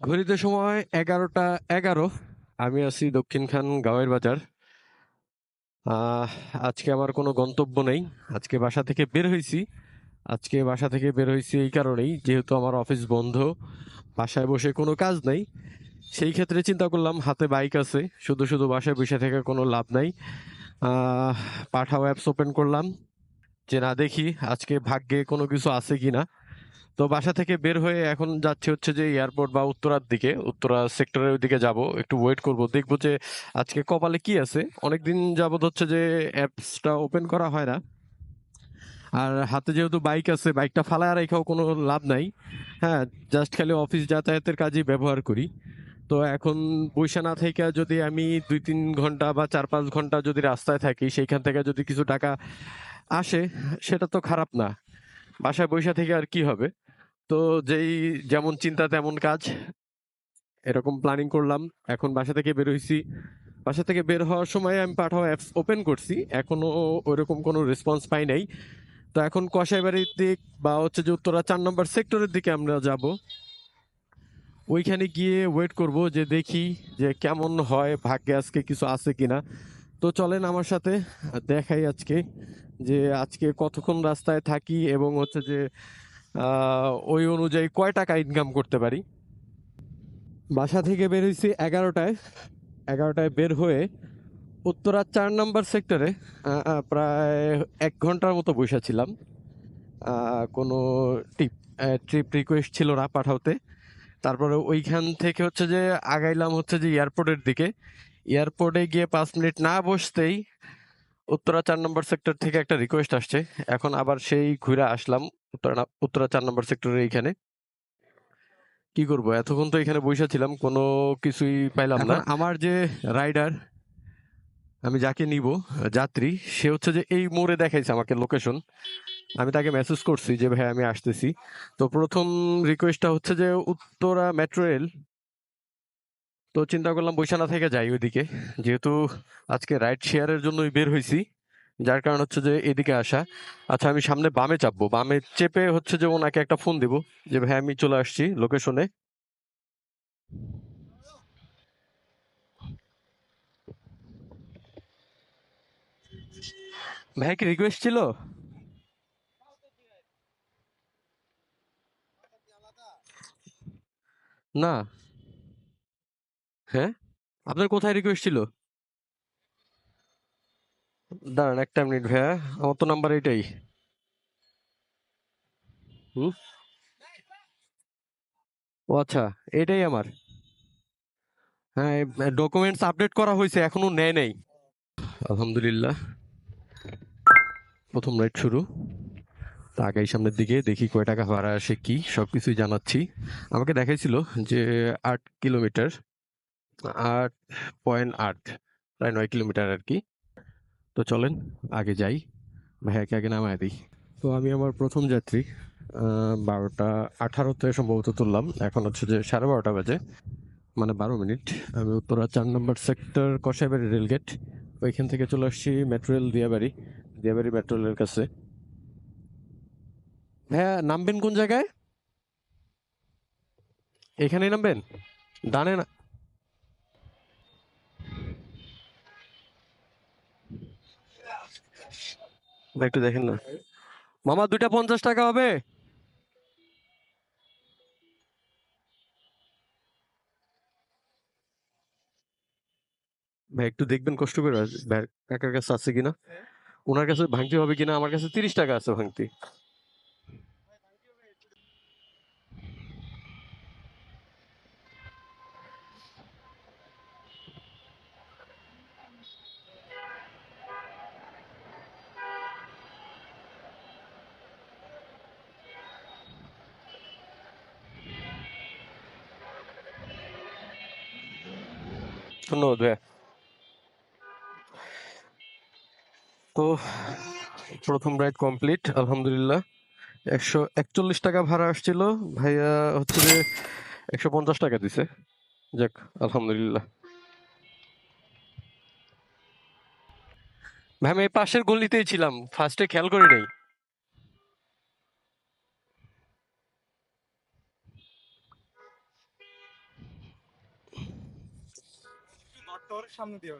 ঘড়িতে সময় এগারোটা এগারো। আমি আছি দক্ষিণখান গাঁয়ের বাজার। আজকে আমার কোনো গন্তব্য নেই। আজকে বাসা থেকে বের হয়েছি। আজকে বাসা থেকে বের হয়েছি এই কারণেই, যেহেতু আমার অফিস বন্ধ, বাসায় বসে কোনো কাজ নেই। সেই ক্ষেত্রে চিন্তা করলাম, হাতে বাইক আছে, শুধু শুধু বাসায় বসে থেকে কোনো লাভ নাই। পাঠাও অ্যাপস ওপেন করলাম, যে না দেখি আজকে ভাগ্যে কোনো কিছু আছে কিনা। তো বাসা থেকে বের হয়ে এখন যাচ্ছে হচ্ছে যে এয়ারপোর্ট বা উত্তরার দিকে। উত্তরা সেক্টরের দিকে যাব, একটু ওয়েট করব। দেখব যে আজকে কপালে কি আছে। অনেকদিন যাবত হচ্ছে যে অ্যাপসটা ওপেন করা হয় না। আর হাতে যেহেতু বাইক আছে বাইকটা ফালায় রেখেও কোনো লাভ নাই। হ্যাঁ জাস্ট খালি অফিস যাতায়াতের কাজেই ব্যবহার করি। তো এখন বৈশা না থেকে যদি আমি দুই তিন ঘণ্টা বা চার পাঁচ ঘণ্টা যদি রাস্তায় থাকি, সেইখান থেকে যদি কিছু টাকা আসে, সেটা তো খারাপ না। বাসায় বৈশা থেকে আর কি হবে? তো যেই যেমন চিন্তা, তেমন কাজ। এরকম প্ল্যানিং করলাম। এখন বাসা থেকে বের হইছি। বাসা থেকে বের হওয়ার সময় আমি পাঠাও অ্যাপস ওপেন করছি। এখনও ওইরকম কোনো রেসপন্স পাই নাই। তো এখন কষাইবাড়ির দিক বা হচ্ছে যে উত্তরা চার নম্বর সেক্টরের দিকে আমরা যাব। ওইখানে গিয়ে ওয়েট করব যে দেখি যে কেমন হয়, ভাগ্যে আজকে কিছু আছে কিনা। তো চলেন আমার সাথে দেখাই আজকে যে আজকে কতক্ষণ রাস্তায় থাকি এবং হচ্ছে যে ওই অনুযায়ী কয় টাকা ইনকাম করতে পারি? বাসা থেকে বের হয়েছি এগারোটায়। এগারোটায় বের হয়ে উত্তরা চার নম্বর সেক্টরে প্রায় এক ঘণ্টার মতো বসে ছিলাম। কোনো টিপ ট্রিপ রিকোয়েস্ট ছিল না পাঠাতে তারপরে ওইখান থেকে হচ্ছে যে আগাইলাম হচ্ছে যে এয়ারপোর্টের দিকে। এয়ারপোর্টে গিয়ে পাঁচ মিনিট না বসতেই উত্তরা চার নম্বর সেক্টর থেকে একটা রিকোয়েস্ট আসছে। এখন আবার সেই ঘুরে আসলাম। উত্তরা উত্তরা চার নম্বর সেক্টরের এইখানে। কি করব? এতক্ষণ তো এখানে বসে ছিলাম, কোনো কিছুই পাইলাম না। আমার যে রাইডার, আমি যাকে নিব, যাত্রী, সে হচ্ছে যে এই মোড়ে দেখাইছে আমাকে লোকেশন। আমি তাকে মেসেজ করছি যে, ভাই, আমি আসতেছি। তো প্রথম রিকোয়েস্টটা হচ্ছে যে, উত্তরা মেট্রো রেল তো চিন্তা করলাম বৈশানা থেকে যাই ওইদিকে। যেহেতু আজকে রাইড শেয়ারের জন্যই বের হয়েছি যার কারণ হচ্ছে যে এদিকে আসা। আচ্ছা আমি সামনে বামে চাপবো। বামে চেপে হচ্ছে যে ওনাকে একটা ফোন দিব যে, ভাই, আমি চলে আসছি লোকেশনে ভাই, কি রিকোয়েস্ট ছিল? না। হ্যাঁ? আপনার কোথায় রিকোয়েস্ট ছিল? দাঁড়ান, একটা মিনিট ভাইয়া। আমার তো নাম্বার এটাই হুম ও আচ্ছা এটাই আমার। হ্যাঁ ডকুমেন্টস আপডেট করা হয়েছে, এখনও নেয় নাই। আলহামদুলিল্লাহ। প্রথম রাইড শুরু। তা আগাই সামনের দিকে দেখি কয় টাকা ভাড়া আসে, কি সব কিছুই জানাচ্ছি। আমাকে দেখাইছিল যে আট কিলোমিটার, আট পয়েন্ট আট, প্রায় নয় কিলোমিটার আর কি। তো চলেন, আগে যাই। ভাইয়াকে আগে নামায় দিই। তো আমি আমার প্রথম যাত্রী বারোটা আঠারোতে সম্ভবত তুললাম। এখন হচ্ছে যে সাড়ে বারোটা বাজে মানে বারো মিনিট। আমি উত্তরা চার নম্বর সেক্টর কষাইবাড়ি রেলগেট, ওইখান থেকে চলে আসছি metro rail Diabari Diabari metro রেলের কাছে। হ্যাঁ নামবেন কোন জায়গায়? এখানেই নামবেন? ডানে না একটু দেখেন না। মামা দুইটা পঞ্চাশ টাকা হবে? ভাই একটু দেখবেন কষ্ট করে। কাকার কাছে আছে কিনা? ওনার কাছে ভাঙতি হবে কিনা? আমার কাছে তিরিশ টাকা আছে ভাঙতি। ধন্যবাদ ভাইয়া তো প্রথম রাইড কমপ্লিট আলহামদুলিল্লাহ। একশো একচল্লিশ টাকা ভাড়া আসছিল। ভাইয়া হচ্ছে যে একশো পঞ্চাশ টাকা দিছে। যাক, আলহামদুলিল্লাহ। ভাই, আমি পাশের গলিতেই ছিলাম। ফার্স্টে খেয়াল করি নাই। তোর সামনে দিয়ে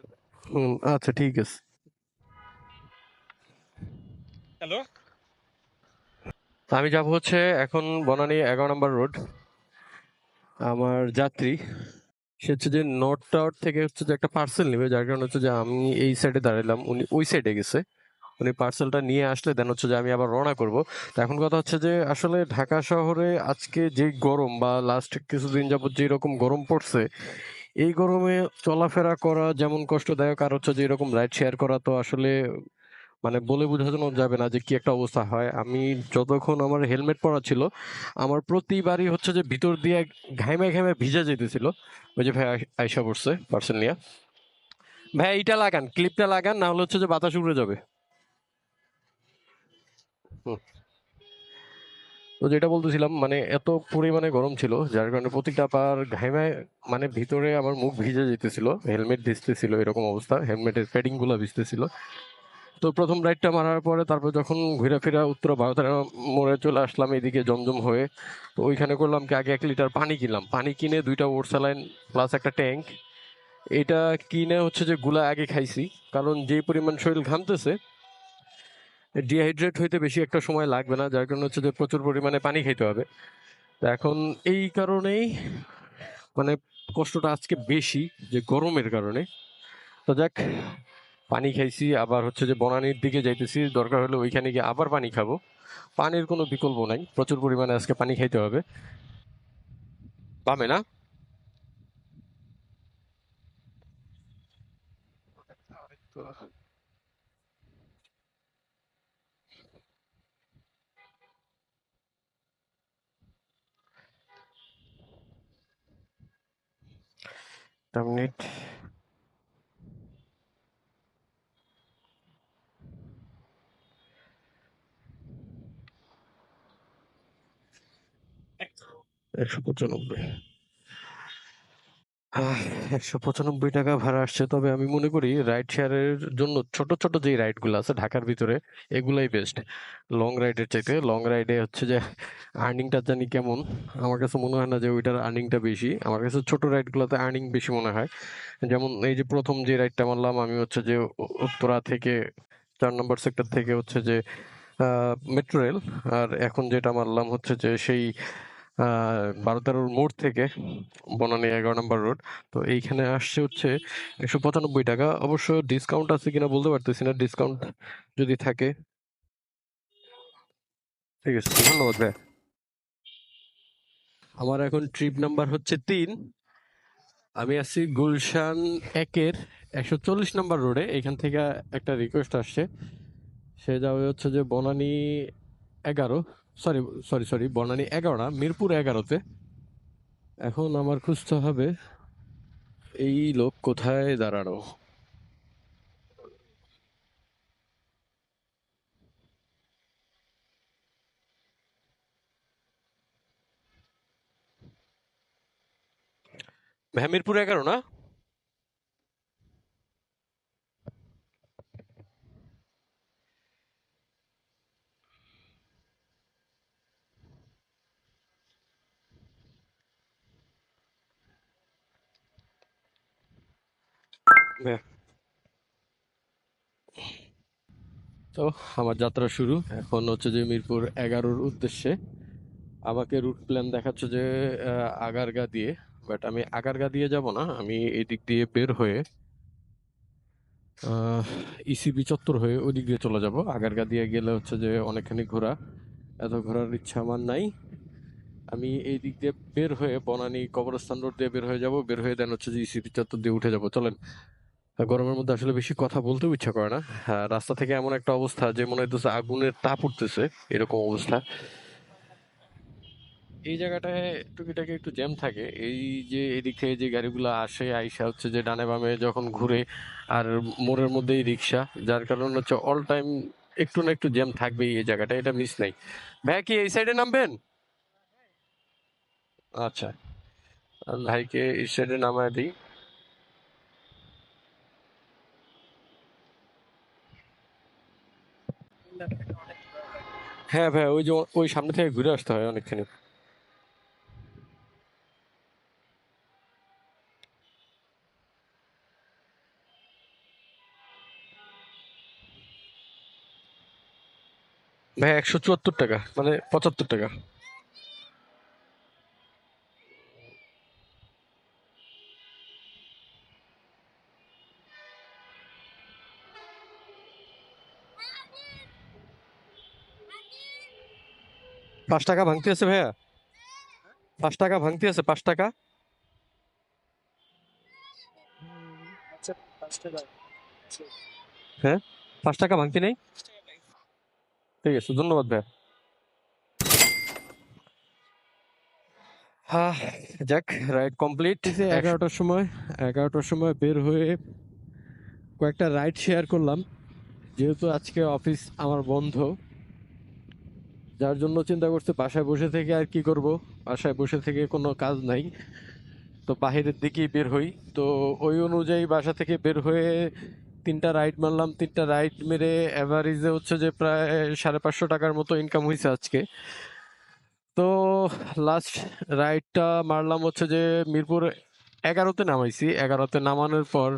হুম, আচ্ছা ঠিক আছে। হ্যালো? আমি যাব হচ্ছে এখন বনানী এগারো নম্বর রোড। আমার যাত্রী সে হচ্ছে যে নর্থ টাওয়ার থেকে হচ্ছে যে একটা পার্সেল নেবে যার কারণে হচ্ছে যে আমি এই সাইডে দাঁড়ালাম উনি ওই সাইডে গেছে। উনি পার্সেলটা নিয়ে আসলে দেন হচ্ছে যে আমি আবার রওনা করব। তো এখন কথা হচ্ছে যে আসলে ঢাকা শহরে আজকে যে গরম বা লাস্ট কিছুদিন যাবত যে রকম গরম পড়ছে এই গরমে চলাফেরা করা যেমন কষ্টদায়ক, আর হচ্ছে যে এরকম রাইড শেয়ার করা তো আসলে মানে বলে বোঝানো যাবে না যে কি একটা অবস্থা হয়। আমি যতক্ষণ আমার হেলমেট পরা ছিল, আমার প্রতিবারই হচ্ছে যে ভিতর দিয়ে ঘাইমে ঘাইমে ভিজে যেতেছিল। ওই যে ভাই আই- আইসা পড়ছে, পার্সেল নিয়ে। ভাই, এইটা লাগান ক্লিপটা লাগান, না হলে হচ্ছে যে বাতাস উড়ে যাবে। হুম। তো যেটা বলতেছিলাম মানে এত পরিমাণে গরম ছিল, যার কারণে প্রতিটা পার ঘাইমে মানে ভিতরে আমার মুখ ভিজে যেতেছিল, হেলমেট ভিজতেছিল এরকম অবস্থা, হেলমেটের প্যাডিংগুলো ভিজতেছিল তো প্রথম রাইডটা মারার পরে, তারপর যখন ঘুরে ফিরা উত্তর ভারতের মোড়ে চলে আসলাম, এদিকে জমজম হয়ে, তো ওইখানে করলাম কি, আগে এক লিটার পানি কিনলাম। পানি কিনে দুইটা ওর স্যালাইন প্লাস একটা ট্যাঙ্ক। এটা কিনে হচ্ছে যে গুলা আগে খাইছি, কারণ যে পরিমাণ শরীর ঘামতেছে ডিহাইড্রেট হইতে বেশি একটা সময় লাগবে না, যার কারণে হচ্ছে যে প্রচুর পরিমাণে পানি খাইতে হবে। তো এখন এই কারণেই মানে কষ্টটা আজকে বেশি যে গরমের কারণে। তো যাক, পানি খাইছি, আবার হচ্ছে যে বনানির দিকে যাইতেছি, দরকার হলে ওইখানে গিয়ে আবার পানি খাব। পানির কোনো বিকল্প নাই, প্রচুর পরিমাণে আজকে পানি খাইতে হবে। পাবে না? মিনিট একশো পঁচানব্বই। একশো পঁচানব্বই টাকা ভাড়া আসছে। তবে আমি মনে করি রাইড শেয়ারের জন্য ছোট ছোট যে রাইডগুলো আছে ঢাকার ভিতরে, এগুলাই বেস্ট লং রাইডের চাইতে লং রাইডে হচ্ছে যে আর্নিংটা জানি কেমন। আমার কাছে মনে হয় না যে ওইটার আর্নিংটা বেশি। আমার কাছে ছোট রাইড গুলোতে আর্নিং বেশি মনে হয়। যেমন এই যে প্রথম যে রাইডটা মারলাম আমি হচ্ছে যে উত্তরা থেকে চার নম্বর সেক্টর থেকে হচ্ছে যে মেট্রো রেল আর এখন যেটা মারলাম হচ্ছে যে সেই বারো তেরোর মোড় থেকে বনানী এগারো নম্বর রোড। তো এইখানে আসছে হচ্ছে একশো পঁচানব্বই টাকা। অবশ্য ডিসকাউন্ট আছে কিনা বলতে পারতেছি না। ডিসকাউন্ট যদি থাকে। ঠিক আছে, ধন্যবাদ ভাই। আমার এখন ট্রিপ নাম্বার হচ্ছে তিন। আমি আছি গুলশান একের একশো চল্লিশ নম্বর রোডে। এখান থেকে একটা রিকোয়েস্ট আসছে। সে যাবে হচ্ছে যে বনানী এগারো। সরি সরি সরি বনানী এগারো না, মিরপুর এগারোতে। এখন আমার খুঁজতে হবে, এই লোক কোথায় দাঁড়ানো? হ্যাঁ মিরপুর এগারো না? তো আমার যাত্রা শুরু। এখন হচ্ছে যে মিরপুর এগারোর উদ্দেশ্যে। আমাকে রুট প্ল্যান দেখাচ্ছে যে আগারগা দিয়ে। বাট আমি আগারগা দিয়ে যাব না, আমি এদিক দিয়ে বের হয়ে ইসিবি চত্বর হয়ে ওই দিক দিয়ে চলে যাব। আগারগা দিয়ে গেলে হচ্ছে যে অনেকখানি ঘোরা। এত ঘোরার ইচ্ছা আমার নাই। আমি এই দিক দিয়ে বের হয়ে বনানী কবরস্থান রোড দিয়ে বের হয়ে যাব। বের হয়ে দেন হচ্ছে যে ইসিবি চত্বর দিয়ে উঠে যাব। চলেন গরমের মধ্যে আসলে বেশি কথা বলতেও ইচ্ছা করে না। হ্যাঁ, রাস্তা থেকে এমন একটা অবস্থা যে মনে হইতেছে আগুনের তাপ উঠতেছে এরকম অবস্থা। এই জায়গাটায় টুকিটাকি একটু জ্যাম থাকে। এই যে এদিক থেকে যে গাড়িগুলো আসে আইসা হচ্ছে যে ডানে বামে যখন ঘুরে আর মোড়ের মধ্যেই রিক্সা যার কারণে হচ্ছে অল টাইম একটু না একটু জ্যাম থাকবেই এই জায়গাটা এটা মিস নাই। ভাই কি এই সাইডে নামবেন? আচ্ছা। ভাইকে এই সাইডে নামায় দিই। হ্যাঁ ভাই, ওই যে ওই সামনে থেকে ঘুরে আসতে হয় অনেকখানি। ভাই, একশো চুয়াত্তর টাকা মানে পঁচাত্তর টাকা। পাঁচ টাকা ভাঙতি আছে ভাইয়া? পাঁচ টাকা ভাঙতি আছে পাঁচ টাকা? হ্যাঁ? পাঁচ টাকা ভাঙতি নেই? ঠিক আছে ধন্যবাদ ভাইয়া। হ্যাঁ যাক রাইড কমপ্লিট এগারোটার সময় এগারোটার সময় বের হয়ে কয়েকটা রাইড শেয়ার করলাম। যেহেতু আজকে অফিস আমার বন্ধ যার জন্য চিন্তা করছে বাসায় বসে থেকে আর কি করব? বাসায় বসে থেকে কোনো কাজ নাই। তো বাহিরের দিকেই বের হই। তো ওই অনুযায়ী বাসা থেকে বের হয়ে তিনটা রাইড মারলাম। তিনটা রাইড মেরে অ্যাভারেজে হচ্ছে যে প্রায় সাড়ে পাঁচশো টাকার মতো ইনকাম হয়েছে আজকে। তো লাস্ট রাইডটা মারলাম হচ্ছে যে মিরপুর এগারোতে নামাইছি। এগারোতে নামানোর পর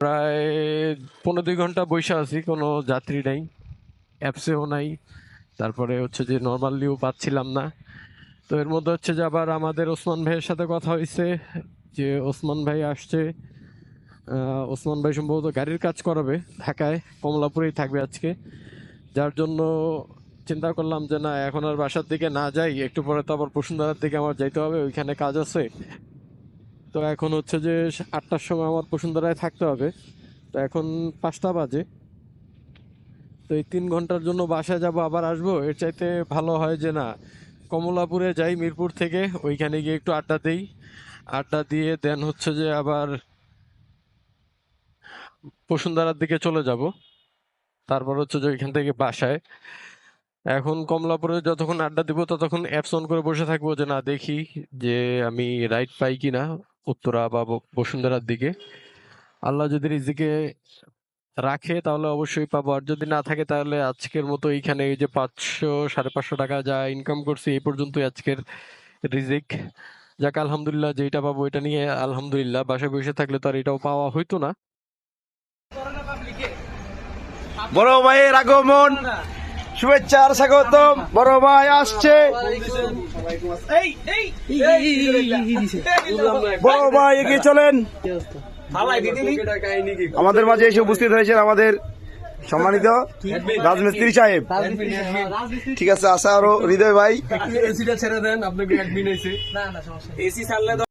প্রায় পনেরো দুই ঘণ্টা বসে আছি। কোনো যাত্রী নাই, অ্যাপসেও নাই। তারপরে হচ্ছে যে নর্মালিও পাচ্ছিলাম না। তো এর মধ্যে হচ্ছে যে আবার আমাদের ওসমান ভাইয়ের সাথে কথা হয়েছে যে ওসমান ভাই আসছে ওসমান ভাই সম্ভবত গাড়ির কাজ করাবে, ঢাকায়, কমলাপুরেই থাকবে আজকে। যার জন্য চিন্তা করলাম যে না, এখন আর বাসার দিকে না যাই, একটু পরে তো আবার বসুন্ধরার দিকে আমার যাইতে হবে, ওইখানে কাজ আছে। তো এখন হচ্ছে যে আটটার সময় আমার বসুন্ধরায় থাকতে হবে। তো এখন পাঁচটা বাজে। এই তিন ঘণ্টার জন্য বাসায় যাব, আবার আসব? এর চাইতে ভালো হয় যে না, কমলাপুরে যাই মিরপুর থেকে, ওইখানে গিয়ে একটু আড্ডা দিই। আড্ডা দিয়ে দেন হচ্ছে যে আবার বসুন্ধরার দিকে চলে যাব। তারপর হচ্ছে যে ওইখান থেকে বাসায়। এখন কমলাপুরে যতক্ষণ আড্ডা দিব, ততক্ষণ অ্যাপস অন করে বসে থাকব যে না, দেখি যে আমি রাইড পাই কিনা উত্তরা বা ব- বসুন্ধরার দিকে। আল্লাহ যদি রিজিকে রাখে তাহলে অবশ্যই পাবো আর যদি না থাকে তাহলে আজকের মতো এইখানে এই যে পাঁচশো সাড়ে পাঁচশো টাকা যা ইনকাম করছি এই পর্যন্তই আজকের রিজিক যাক আলহামদুলিল্লাহ যেটা পাবো এটা নিয়ে আলহামদুলিল্লাহ বাসায় বসে থাকলে তো আর এটাও পাওয়া হইতো না বড় ভাইয়ের আগমন শুভেচ্ছার স্বাগতম বড় ভাই আসছে বড় ভাই এগিয়ে চলেন আমাদের মাঝে এসে উপস্থিত হয়েছেন আমাদের সম্মানিত রাজমিস্ত্রি সাহেব। ঠিক আছে আশা আরও হৃদয় ভাই। এসিটা ছেড়ে দেন আপনাকে এসি এসে